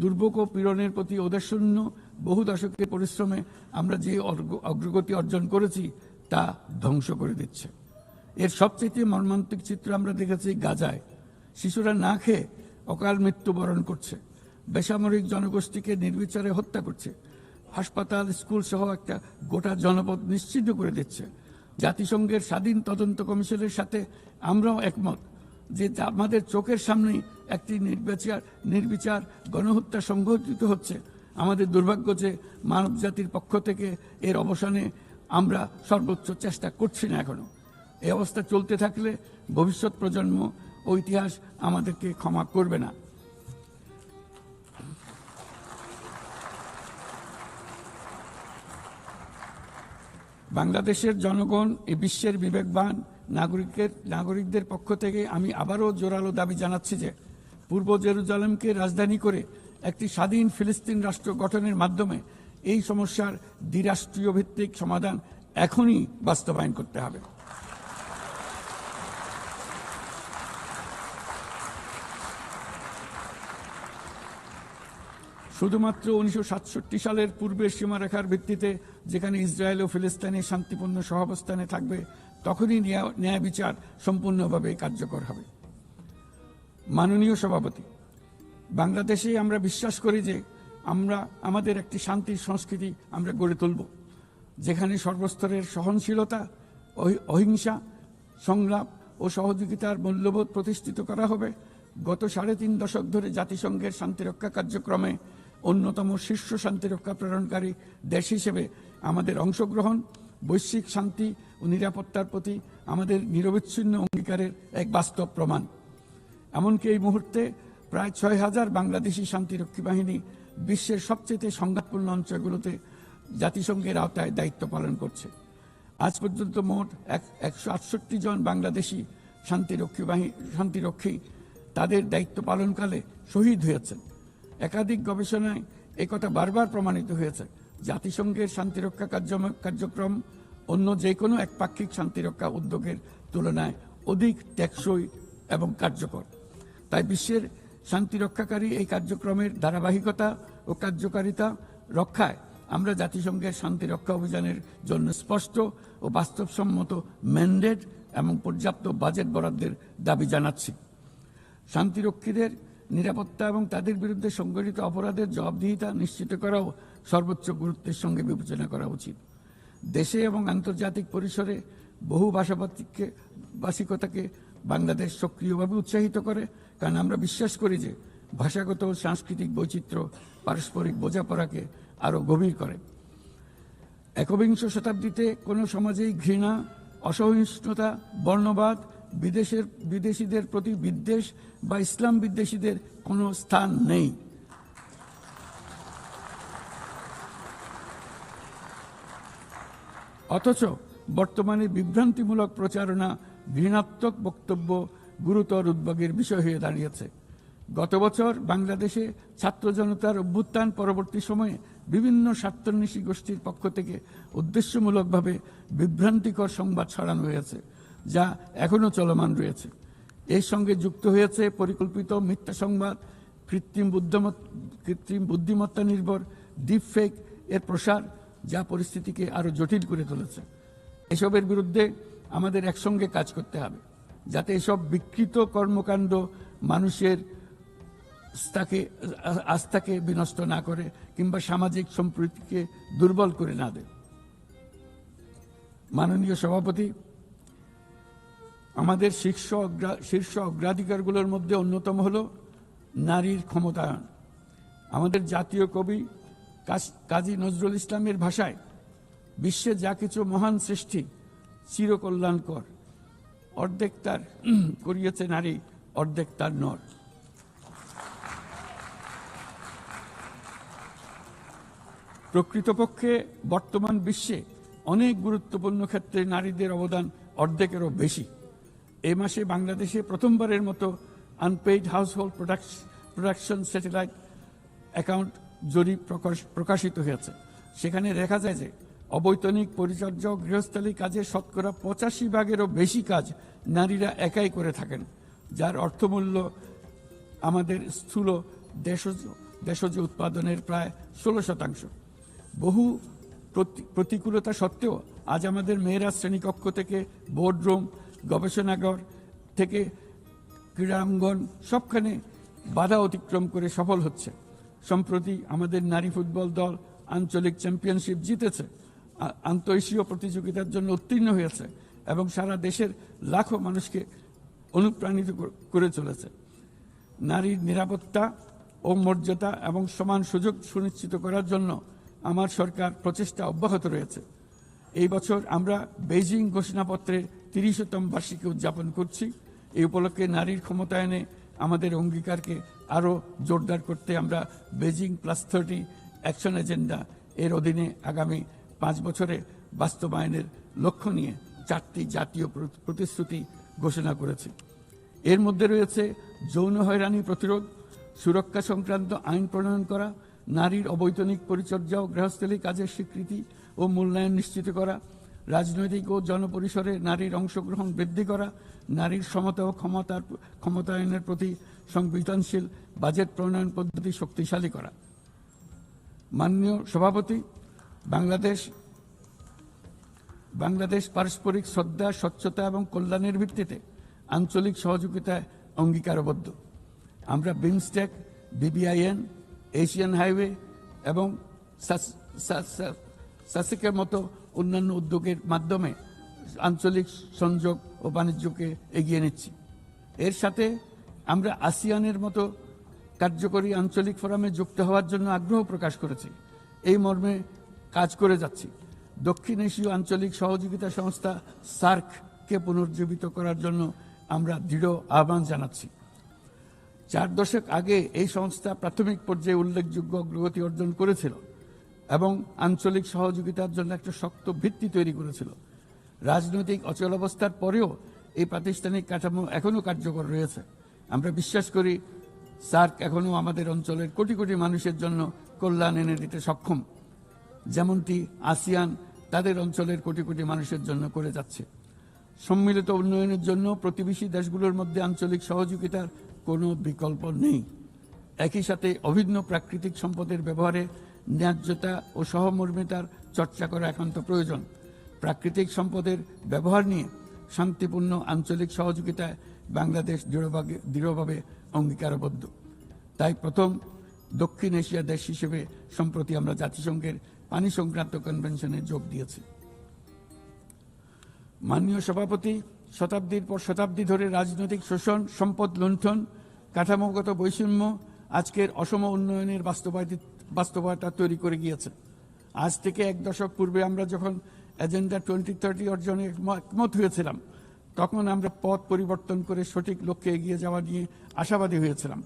দুর্ভোগ ও পীড়নের প্রতি ওদেশূন্য বহু দশকের পরিশ্রমে আমরা যে অগ্রগতি অর্জন করেছি, তা ধ্বংস করে দিচ্ছে। এর সবচেয়ে মর্মান্তিক চিত্র আমরা দেখেছি গাজায়। শিশুরা না খেয়ে অকাল মৃত্যুবরণ করছে। বেসামরিক জনগোষ্ঠীকে নির্বিচারে হত্যা করছে। হাসপাতাল স্কুল সহ একটা গোটা জনপদ নিশ্চিত করে দিচ্ছে। জাতিসংঘের স্বাধীন তদন্ত কমিশনের সাথে আমরাও একমত যে আমাদের চোখের সামনেই একটি নির্বিচার নির্বিচার গণহত্যা সংঘটিত হচ্ছে। আমাদের দুর্ভাগ্য যে মানব জাতির পক্ষ থেকে এর অবসানে আমরা সর্বোচ্চ চেষ্টা করছি না এখনও এই অবস্থা চলতে থাকলে ভবিষ্যৎ প্রজন্ম ও ইতিহাস আমাদেরকে ক্ষমা করবে না। বাংলাদেশের জনগণ এ বিশ্বের বিবেকবান নাগরিকের, নাগরিকদের পক্ষ থেকে আমি আবারও জোরালো দাবি জানাচ্ছি যে পূর্ব জেরুজালেমকে রাজধানী করে একটি স্বাধীন ফিলিস্তিন রাষ্ট্র গঠনের মাধ্যমে এই সমস্যার দ্বিরাষ্ট্রীয় ভিত্তিক সমাধান এখনই বাস্তবায়ন করতে হবে। শুধুমাত্র উনিশশো সাতষট্টি সালের পূর্বের সীমারেখার ভিত্তিতে যেখানে ইসরায়েল ও ফিলিস্তিনি শান্তিপূর্ণ সহাবস্থানে থাকবে, তখনই ন্যায় বিচার সম্পূর্ণভাবে কার্যকর হবে। মাননীয় সভাপতি, বাংলাদেশে আমরা বিশ্বাস করি যে আমরা, আমাদের একটি শান্তির সংস্কৃতি আমরা গড়ে তুলব, যেখানে সর্বস্তরের সহনশীলতা, অহি- অহিংসা, সংলাপ ও সহযোগিতার মূল্যবোধ প্রতিষ্ঠিত করা হবে। গত সাড়ে তিন দশক ধরে জাতিসংঘের শান্তিরক্ষা কার্যক্রমে অন্যতম শীর্ষ শান্তিরক্ষা প্রেরণকারী দেশ হিসেবে আমাদের অংশগ্রহণ, বৈশ্বিক শান্তি ও নিরাপত্তার প্রতি আমাদের নিরবিচ্ছিন্ন অঙ্গীকারের এক বাস্তব প্রমাণ। এমনকি এই মুহূর্তে প্রায় ছয় হাজার বাংলাদেশি শান্তিরক্ষী বাহিনী বিশ্বের সবচেয়ে সংঘাতপূর্ণ অঞ্চলগুলোতে জাতিসংঘের আওতায় দায়িত্ব পালন করছে। আজ পর্যন্ত মোট এক একশো আটষট্টি জন বাংলাদেশি শান্তিরক্ষী বাহিনী শান্তিরক্ষী তাদের দায়িত্ব পালনকালে শহীদ হয়েছেন। একাধিক গবেষণায় একথা বারবার প্রমাণিত হয়েছে। জাতিসংঘের শান্তিরক্ষা কার্যম- কার্যক্রম অন্য যে কোনো একপাক্ষিক শান্তিরক্ষা উদ্যোগের তুলনায় অধিক টেকসই এবং কার্যকর। তাই বিশ্বের শান্তিরক্ষাকারী এই কার্যক্রমের ধারাবাহিকতা ও কার্যকারিতা রক্ষায় আমরা জাতিসংঘের শান্তিরক্ষা অভিযানের জন্য স্পষ্ট ও বাস্তবসম্মত ম্যান্ডেট এবং পর্যাপ্ত বাজেট বরাদ্দের দাবি জানাচ্ছি। শান্তিরক্ষীদের নিরাপত্তা এবং তাদের বিরুদ্ধে সংগঠিত অপরাধের জবাবদিহিতা নিশ্চিত করাও সর্বোচ্চ গুরুত্বের সঙ্গে বিবেচনা করা উচিত। দেশে এবং আন্তর্জাতিক পরিসরে বহু ভাষাভাষিককে ভাষিকতাকে বাংলাদেশ সক্রিয়ভাবে উৎসাহিত করে কারণ আমরা বিশ্বাস করি যে ভাষাগত সাংস্কৃতিক বৈচিত্র্য পারস্পরিক বোঝাপড়াকে আরও গভীর করে। একবিংশ শতাব্দীতে কোনো সমাজেই ঘৃণা, অসহিষ্ণুতা, বর্ণবাদ, বিদেশের বিদেশিদের প্রতি বিদ্বেষ বা ইসলাম বিদ্বেষীদের কোনো স্থান নেই। অথচ বর্তমানে বিভ্রান্তিমূলক প্রচারণা, ঘৃণাত্মক বক্তব্য গুরুতর উদ্বেগের বিষয় হয়ে দাঁড়িয়েছে। গত বছর বাংলাদেশে ছাত্র জনতার অভ্যুত্থান পরবর্তী সময়ে বিভিন্ন স্বার্থন্বেষী গোষ্ঠীর পক্ষ থেকে উদ্দেশ্যমূলকভাবে বিভ্রান্তিকর সংবাদ ছড়ানো হয়েছে, যা এখনও চলমান রয়েছে। এর সঙ্গে যুক্ত হয়েছে পরিকল্পিত মিথ্যা সংবাদ, কৃত্রিম কৃত্রিম বুদ্ধিমত্তা নির্ভর, ডিপফেক এর প্রসার, যা পরিস্থিতিকে আরও জটিল করে তুলেছে। এসবের বিরুদ্ধে আমাদের একসঙ্গে কাজ করতে হবে। যাতে এসব বিকৃত কর্মকাণ্ড মানুষের আস্থাকে আস্থাকে বিনষ্ট না করে কিংবা সামাজিক সম্প্রীতিকে দুর্বল করে না দেয়। মাননীয় সভাপতি, আমাদের শীর্ষ শীর্ষ অগ্রাধিকারগুলোর মধ্যে অন্যতম হল নারীর ক্ষমতায়ন। আমাদের জাতীয় কবি কাজী নজরুল ইসলামের ভাষায়, বিশ্বে যা কিছু মহান সৃষ্টি চিরকল্যাণকর। অর্ধেক তার করিয়েছে নারী অর্ধেক তার নর। প্রকৃতপক্ষে বর্তমান বিশ্বে অনেক গুরুত্বপূর্ণ ক্ষেত্রে নারীদের অবদান অর্ধেকেরও বেশি। এ মাসে বাংলাদেশে প্রথমবারের মতো unpaid household production satellite account জরিপ প্রকাশ- প্রকাশিত হয়েছে। সেখানে দেখা যায় যে অবৈতনিক পরিচর্যা ও কাজে শতকরা পঁচাশি ভাগেরও বেশি কাজ নারীরা একাই করে থাকেন, যার অর্থমূল্য আমাদের স্থূল দেশজ দেশজ উৎপাদনের প্রায় ষোলো শতাংশ। বহু প্রতিকূলতা সত্ত্বেও আজ আমাদের মেয়েরা শ্রেণীকক্ষ থেকে বোর্ডরুম গবেষণাগার থেকে ক্রীড়াঙ্গন সবখানে বাধা অতিক্রম করে সফল হচ্ছে। সম্প্রতি আমাদের নারী ফুটবল দল আঞ্চলিক চ্যাম্পিয়নশিপ জিতেছে। আন্তঃএশীয় প্রতিযোগিতার জন্য উত্তীর্ণ হয়েছে এবং সারা দেশের লাখো মানুষকে অনুপ্রাণিত করে চলেছে। নারীর নিরাপত্তা ও মর্যাদা এবং সমান সুযোগ সুনিশ্চিত করার জন্য আমার সরকার প্রচেষ্টা অব্যাহত রয়েছে। এই বছর আমরা বেইজিং ঘোষণাপত্রের তিরিশতম বার্ষিকী উদযাপন করছি। এই উপলক্ষে নারীর ক্ষমতায়নে আমাদের অঙ্গীকারকে আরও জোরদার করতে আমরা Beijing plus thirty action agenda এর অধীনে আগামী পাঁচ বছরে বাস্তবায়নের লক্ষ্য নিয়ে চারটি জাতীয় প্রতিশ্রুতি ঘোষণা করেছে। এর মধ্যে রয়েছে যৌন হয়রানি প্রতিরোধ, সুরক্ষা সংক্রান্ত আইন প্রণয়ন করা, নারীর অবৈতনিক পরিচর্যা ও গৃহস্থলী কাজের স্বীকৃতি ও মূল্যায়ন নিশ্চিত করা, রাজনৈতিক ও জনপরিসরে নারীর অংশগ্রহণ বৃদ্ধি করা, নারীর সমতা ও ক্ষমতার ক্ষমতায়নের প্রতি সংবেদনশীল বাজেট প্রণয়ন পদ্ধতি শক্তিশালী করা। মাননীয় সভাপতি বাংলাদেশ বাংলাদেশ পারস্পরিক শ্রদ্ধা, স্বচ্ছতা এবং কল্যাণের ভিত্তিতে আঞ্চলিক সহযোগিতায় অঙ্গীকারবদ্ধ। আমরা বিমস্টেক, বিবিআইএন, এশিয়ান হাইওয়ে এবং সাস- সাস- সাস- সাসেকের মতো অন্যান্য উদ্যোগের মাধ্যমে আঞ্চলিক সংযোগ ও বাণিজ্যকে এগিয়ে নিচ্ছি। এর সাথে আমরা আসিয়ানের মতো কার্যকরী আঞ্চলিক ফোরামে যুক্ত হওয়ার জন্য আগ্রহ প্রকাশ করেছি। এই মর্মে কাজ করে যাচ্ছি। দক্ষিণ এশীয় আঞ্চলিক সহযোগিতা সংস্থা সার্ককে পুনর্জীবিত করার জন্য আমরা দৃঢ় আহ্বান জানাচ্ছি। চার দশক আগে এই সংস্থা প্রাথমিক পর্যায়ে উল্লেখযোগ্য অগ্রগতি অর্জন করেছিল এবং আঞ্চলিক সহযোগিতার জন্য একটা শক্ত ভিত্তি তৈরি করেছিল। রাজনৈতিক অচলাবস্থার পরেও এই প্রাতিষ্ঠানিক কাঠামো এখনও কার্যকর রয়েছে। আমরা বিশ্বাস করি, সার্ক এখনও আমাদের অঞ্চলের কোটি কোটি মানুষের জন্য কল্যাণ এনে দিতে সক্ষম। যেমনটি আসিয়ান তাদের অঞ্চলের কোটি কোটি মানুষের জন্য করে যাচ্ছে। সম্মিলিত উন্নয়নের জন্য প্রতিবেশী দেশগুলোর মধ্যে আঞ্চলিক সহযোগিতার কোনো বিকল্প নেই। একই সাথে অভিন্ন প্রাকৃতিক সম্পদের ব্যবহারে ন্যায্যতা ও সহমর্মিতার চর্চা করা একান্ত প্রয়োজন। প্রাকৃতিক সম্পদের ব্যবহার নিয়ে শান্তিপূর্ণ আঞ্চলিক সহযোগিতায় বাংলাদেশ দৃঢ়ভাবে দৃঢ়ভাবে অঙ্গীকারবদ্ধ। তাই প্রথম দক্ষিণ এশিয়া দেশ হিসেবে সম্প্রতি আমরা জাতিসংঘের পানি সংক্রান্ত কনভেনশনে যোগ দিয়েছে। মাননীয় সভাপতি, শতাব্দীর পর শতাব্দী ধরে রাজনৈতিক শোষণ, সম্পদ লুণ্ঠন, কাঠামোগত বৈষম্য আজকের অসম উন্নয়নের বাস্তবতা তৈরি করে গিয়েছে। আজ থেকে এক দশক পূর্বে আমরা যখন এজেন্ডা টোয়েন্টি থার্টি অর্জনে একম- একমত হয়েছিলাম, তখন আমরা পথ পরিবর্তন করে সঠিক লক্ষ্যে এগিয়ে যাওয়া নিয়ে আশাবাদী হয়েছিলাম।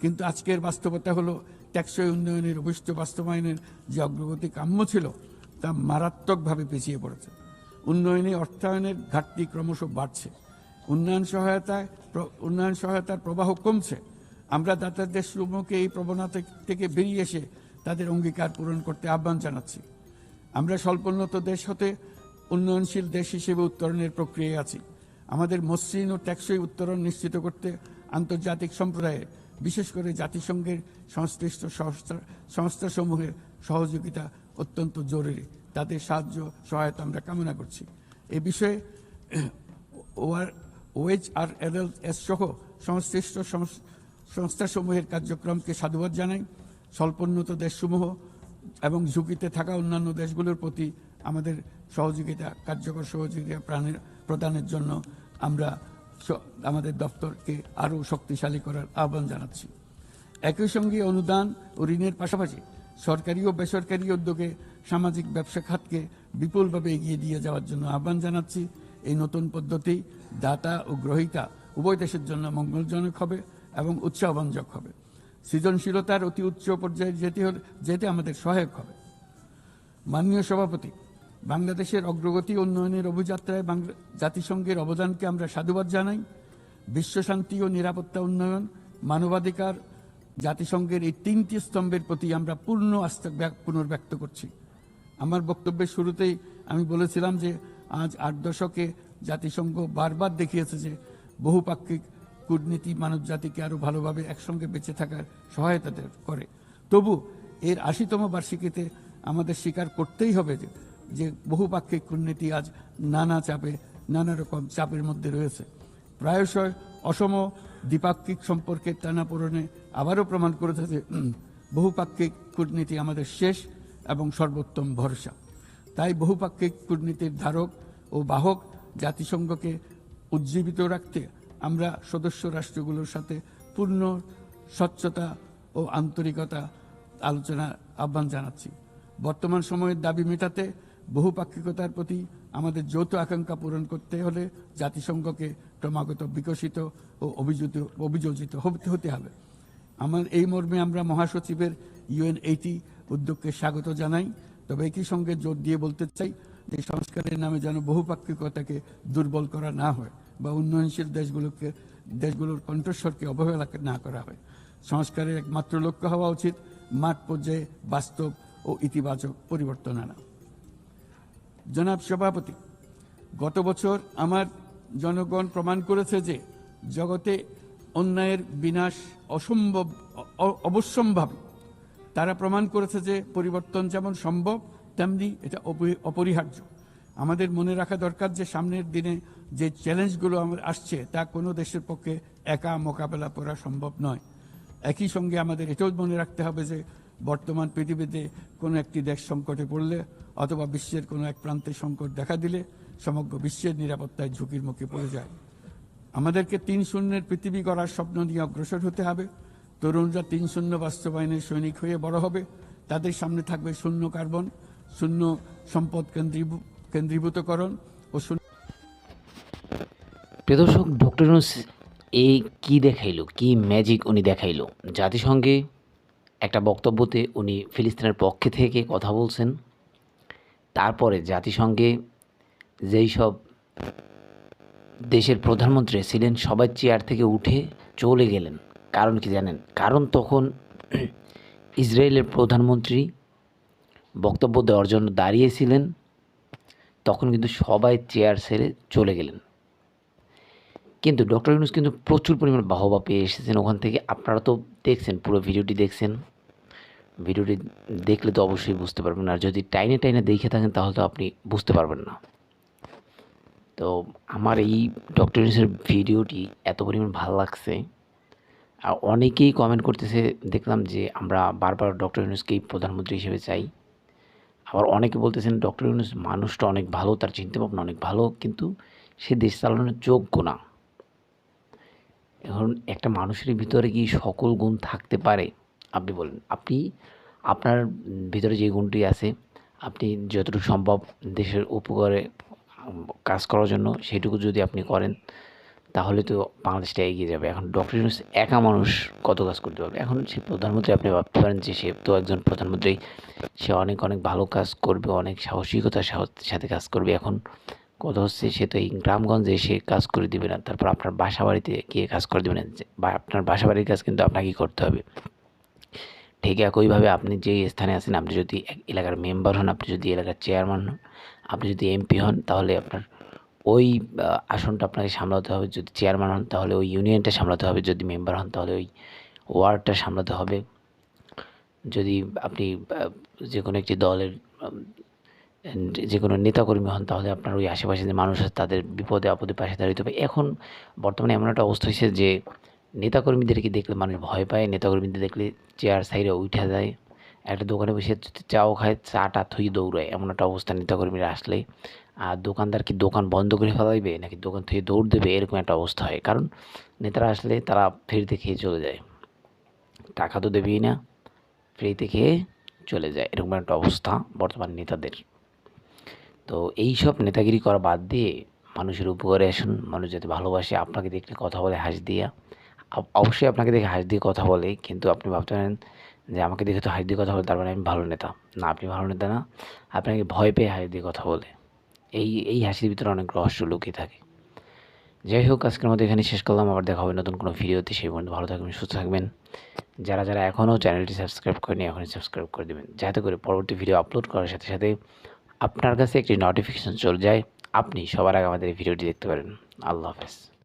কিন্তু আজকের বাস্তবতা হলো টেকসই উন্নয়নের অভিষ্ট বাস্তবায়নের যে অগ্রগতি কাম্য ছিল, তা মারাত্মকভাবে পিছিয়ে পড়েছে। উন্নয়নে অর্থায়নের ঘাটতি ক্রমশ বাড়ছে। উন্নয়ন সহায়তায় উন্নয়ন সহায়তার প্রবাহ কমছে। আমরা দাতার দেশসমূহকে এই প্রবণতা থেকে বেরিয়ে এসে তাদের অঙ্গীকার পূরণ করতে আহ্বান জানাচ্ছি। আমরা স্বল্পোন্নত দেশ হতে উন্নয়নশীল দেশ হিসেবে উত্তরণের প্রক্রিয়ায় আছি। আমাদের মসৃণ ও টেকসই উত্তরণ নিশ্চিত করতে আন্তর্জাতিক সম্প্রদায়ে বিশেষ করে জাতিসংঘের সংশ্লিষ্ট সংস্থা, সংস্থাসমূহের সহযোগিতা অত্যন্ত জরুরি। তাদের সাহায্য, সহায়তা আমরা কামনা করছি। এ বিষয়ে ওআর ওএইচ আর এল এস সহ সংশ্লিষ্ট সংস- সংস্থাসমূহের কার্যক্রমকে সাধুবাদ জানাই। স্বল্পোন্নত দেশসমূহ এবং ঝুঁকিতে থাকা অন্যান্য দেশগুলোর প্রতি আমাদের সহযোগিতা, কার্যকর সহযোগিতা প্রাণের, প্রদানের জন্য আমরা আমাদের দপ্তরকে আরও শক্তিশালী করার আহ্বান জানাচ্ছি। একই সঙ্গে অনুদান ও ঋণের পাশাপাশি সরকারি ও বেসরকারি উদ্যোগে সামাজিক ব্যবসা খাতকে বিপুলভাবে এগিয়ে দিয়ে যাওয়ার জন্য আহ্বান জানাচ্ছি। এই নতুন পদ্ধতি দাতা ও গ্রহীতা উভয় দেশের জন্য মঙ্গলজনক হবে এবং উৎসাহবঞ্জক হবে। সৃজনশীলতার অতি উচ্চ পর্যায়ে যেতে হলে যেতে আমাদের সহায়ক হবে। মাননীয় সভাপতি বাংলাদেশের অগ্রগতি উন্নয়নের অভিযাত্রায় জাতিসংঘের অবদানকে আমরা সাধুবাদ জানাই। বিশ্বশান্তি ও নিরাপত্তা উন্নয়ন, মানবাধিকার, জাতিসংঘের এই তিনটি স্তম্ভের প্রতি আমরা পূর্ণ আস্থা পুনর্ব্যক্ত করছি। আমার বক্তব্যের শুরুতেই আমি বলেছিলাম যে, আজ আট দশকে জাতিসংঘ বারবার দেখিয়েছে যে, বহুপাক্ষিক কূটনীতি মানব জাতিকে আরও ভালোভাবে একসঙ্গে বেঁচে থাকার সহায়তা করে। তবু এর আশিতম বার্ষিকীতে আমাদের স্বীকার করতেই হবে যে যে বহুপাক্ষিক কূটনীতি আজ নানা চাপে, নানা রকম চাপের মধ্যে রয়েছে। প্রায়শই অসম দ্বিপাক্ষিক সম্পর্কের টানাপোড়েনে আবারও প্রমাণ করেছে যে বহুপাক্ষিক কূটনীতি আমাদের শেষ এবং সর্বোত্তম ভরসা। তাই বহুপাক্ষিক কূটনীতির ধারক ও বাহক জাতিসংঘকে উজ্জীবিত রাখতে আমরা সদস্য রাষ্ট্রগুলোর সাথে পূর্ণ স্বচ্ছতা ও আন্তরিকতা আলোচনা আহ্বান জানাচ্ছি। বর্তমান সময়ের দাবি মেটাতে বহুপাক্ষিকতার প্রতি আমাদের যৌথ আকাঙ্ক্ষা পূরণ করতে হলে জাতিসংঘকে ক্রমাগত বিকশিত ও অভিযোজিত অভিযোজিত হতে হতে হবে। আমার এই মর্মে আমরা মহাসচিবের ইউএন এইটি উদ্যোগকে স্বাগত জানাই। তবে একই সঙ্গে জোর দিয়ে বলতে চাই যে সংস্কারের নামে যেন বহুপাক্ষিকতাকে দুর্বল করা না হয় বা উন্নয়নশীল দেশগুলোকে দেশগুলোর কণ্ঠস্বরকে অবহেলা না করা হয়। সংস্কারের একমাত্র লক্ষ্য হওয়া উচিত মাঠ পর্যায়ে বাস্তব ও ইতিবাচক পরিবর্তন আনা। জনাব সভাপতি, গত বছর আমার জনগণ প্রমাণ করেছে যে জগতে অন্যায়ের বিনাশ অসম্ভব অবশ্যম্ভাবী। তারা প্রমাণ করেছে যে পরিবর্তন যেমন সম্ভব, তেমনি এটা অপরি- অপরিহার্য। আমাদের মনে রাখা দরকার যে সামনের দিনে যে চ্যালেঞ্জগুলো আমার আসছে, তা কোনো দেশের পক্ষে একা মোকাবেলা করা সম্ভব নয়। একই সঙ্গে আমাদের এটাও মনে রাখতে হবে যে বর্তমান পৃথিবীতে কোনো একটি দেশ সংকটে পড়লে অথবা বিশ্বের কোনো এক প্রান্তে সংকট দেখা দিলে সমগ্র বিশ্বের নিরাপত্তায় ঝুঁকির মুখে পড়ে যায়। আমাদেরকে তিন শূন্যের পৃথিবী গড়ার স্বপ্ন নিয়ে অগ্রসর হতে হবে। তরুণরা তিন শূন্য বাস্তবায়নের সৈনিক হয়ে বড় হবে। তাদের সামনে থাকবে শূন্য কার্বন, শূন্য সম্পদ কেন্দ্রীভূ- কেন্দ্রীভূতকরণ ও শূন্য প্রিয় দর্শক, ডক্টর এই কি দেখাইলো? কি ম্যাজিক উনি দেখাইলো? জাতিসংঘে একটা বক্তব্যতে উনি ফিলিস্তিনের পক্ষে থেকে কথা বলছেন। তারপরে জাতিসংঘে যেই সব দেশের প্রধানমন্ত্রী ছিলেন, সবাই চেয়ার থেকে উঠে চলে গেলেন। কারণ কি জানেন? কারণ তখন ইসরায়েলের প্রধানমন্ত্রী বক্তব্য দেওয়ার জন্য দাঁড়িয়েছিলেন তখন কিন্তু সবাই চেয়ার ছেড়ে চলে গেলেন। কিন্তু ডক্টর ইউনুস কিন্তু প্রচুর পরিমাণ বাহবা পেয়ে এসেছেন ওখান থেকে। আপনারা তো দেখছেন, পুরো ভিডিওটি দেখছেন। ভিডিওটি দেখলে তো অবশ্যই বুঝতে পারবেন। আর যদি টাইনে টাইনে দেখে থাকেন, তাহলে তো আপনি বুঝতে পারবেন না। তো আমার এই ডক্টর ইউনুসের ভিডিওটি এত পরিমাণ ভালো লাগছে। আর অনেকেই কমেন্ট করতেছে, দেখলাম যে আমরা বারবার ডক্টর ইউনুসকেই প্রধানমন্ত্রী হিসেবে চাই। আবার অনেকে বলতেছেন, ডক্টর ইউনুস মানুষটা অনেক ভালো, তার চিন্তাভাবনা অনেক ভালো, কিন্তু সে দেশ চালানোর যোগ্য না। এখন একটা মানুষের ভিতরে কি সকল গুণ থাকতে পারে? আপনি বলেন, আপনি, আপনার ভিতরে যে গুণটি আছে, আপনি যতটুকু সম্ভব দেশের উপকারে কাজ করার জন্য সেটুকু যদি আপনি করেন, তাহলে তো বাংলাদেশটা এগিয়ে যাবে। এখন ডক্টর ইউনুস একা মানুষ কত কাজ করতে পারবে? এখন সে প্রধানমন্ত্রী, আপনি ভাবতে পারেন যে সে তো একজন প্রধানমন্ত্রী, সে অনেক অনেক ভালো কাজ করবে, অনেক সাহসিকতার সাহ- সাথে কাজ করবে। এখন কথা হচ্ছে সে তো এই গ্রামগঞ্জে এসে কাজ করে দিবে না, তারপর আপনার বাসা বাড়িতে গিয়ে কাজ করে দেবে না বা আপনার বাসা বাড়ির কাজ কিন্তু আপনাকেই করতে হবে। ঠিক একইভাবে আপনি যে স্থানে আছেন, আপনি যদি এলাকার মেম্বার হন, আপনি যদি এলাকার চেয়ারম্যান হন, আপনি যদি এমপি হন, তাহলে আপনার ওই আসনটা আপনাকে সামলাতে হবে। যদি চেয়ারম্যান হন, তাহলে ওই ইউনিয়নটা সামলাতে হবে। যদি মেম্বার হন, তাহলে ওই ওয়ার্ডটা সামলাতে হবে। যদি আপনি যে কোনো একটি দলের যে কোনো নেতাকর্মী হন, তাহলে আপনার ওই আশেপাশে যে মানুষ আছে, তাদের বিপদে, আপদে পাশে দাঁড়িয়ে হবে। এখন বর্তমানে এমন একটা অবস্থা হয়েছে যে নেতাকর্মীদেরকে দেখলে মানুষ ভয় পায়? নেতাকর্মীদের দেখলে চেয়ার সাইডে উঠে যায়, একটা দোকানে বসে চাও খায়, চাটা থুই দৌড়ায়। এমন একটা অবস্থা নেতাকর্মীরা আসলে। আর দোকানদার কি দোকান বন্ধ করে ফেলাইবে, নাকি দোকান থেকে দৌড় দেবে? এরকম একটা অবস্থা হয়। কারণ নেতারা আসলে তারা ফ্রিতে খেয়ে চলে যায়। টাকা তো দেবেই না, ফ্রিতে খেয়ে চলে যায়। এরকম একটা অবস্থা বর্তমান নেতাদের। তো এই সব নেতাগিরি করা বাদ দিয়ে মানুষের উপকারে আসুন, মানুষ যাতে ভালোবাসে, আপনাকে দেখলে কথা বলে হাস দিয়া। অবশ্যই আপনাকে দেখে হাস দিয়ে কথা বলে, কিন্তু আপনি ভাবতে পারেন যে আমাকে দেখে তো হাসি দিয়ে কথা বলে, তার মানে আমি ভালো নেতা। না, আপনি ভালো নেতা না, আপনাকে ভয় পেয়ে হাসি দিয়ে কথা বলে। এই এই হাসির ভিতরে অনেক রহস্য লুকিয়ে থাকে। যাই হোক, আজকের মতো এখানে শেষ করলাম। আবার দেখা হবে নতুন কোনো ভিডিওতে। সেই পর্যন্ত ভালো থাকবেন, সুস্থ থাকবেন। যারা যারা এখনও চ্যানেলটি সাবস্ক্রাইব করেনি এখনই সাবস্ক্রাইব করে দেবেন। যাতে করে পরবর্তী ভিডিও আপলোড করার সাথে সাথে আপনার কাছে একটি নোটিফিকেশান চলে যায়। আপনি সবার আগে আমাদের ভিডিওটি দেখতে পারেন। আল্লাহ হাফেজ।